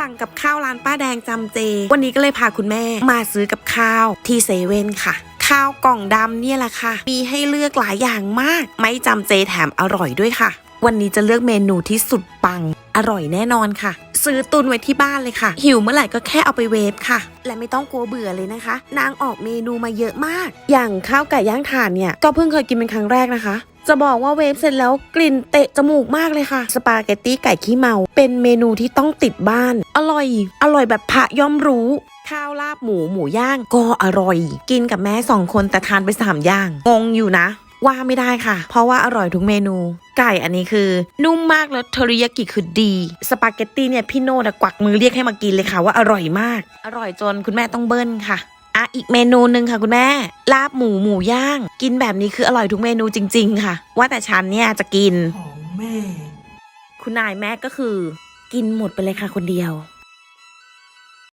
สั่งกับข้าวร้านป้าแดงจำเจ วันนี้ก็เลยพาคุณแม่มาซื้อกับข้าวที่เซเว่นค่ะข้าวกล่องดำเนี่ยแหละค่ะ มีให้เลือกหลายอย่างมาก ไม่จำเจแถมอร่อยด้วยค่ะ วันนี้จะเลือกเมนูที่สุดปัง อร่อยแน่นอนค่ะ ซื้อตุนไว้ที่บ้านเลยค่ะ หิวเมื่อไหร่ก็แค่เอาไปเวฟค่ะ และไม่ต้องกลัวเบื่อเลยนะคะ นางออกเมนูมาเยอะมาก อย่างข้าวไก่ย่างถ่านเนี่ย ก็เพิ่งเคยกินเป็นครั้งแรกนะคะจะบอกว่าเวฟเสร็จแล้วกลิ่นเตะจมูกมากเลยค่ะ สปาเกตตี้ไก่ขี้เมา เป็นเมนูที่ต้องติดบ้าน อร่อย อร่อยแบบพระย่อมรู้ ข้าวลาบหมูหมูย่างก็อร่อย กินกับแม่สองคนแต่ทานไปสามอย่าง งงอยู่นะ ว่าไม่ได้ค่ะ เพราะว่าอร่อยทุกเมนู ไก่อันนี้คือ นุ่มมากแล้วเทอริยากิคือดี สปาเกตตี้เนี่ยพี่โน่นะกวักมือเรียกให้มากินเลยค่ะว่าอร่อยมาก อร่อยจนคุณแม่ต้องเบิ้ลค่ะอะอีกเมนูหนึ่งค่ะคุณแม่ ลาบหมูหมูย่าง กินแบบนี้คืออร่อยทุกเมนูจริง ๆ ค่ะ ว่าแต่ฉันเนี่ยจะกินของแม่ คุณนายแม่ก็คือ กินหมดไปเลยค่ะคนเดียว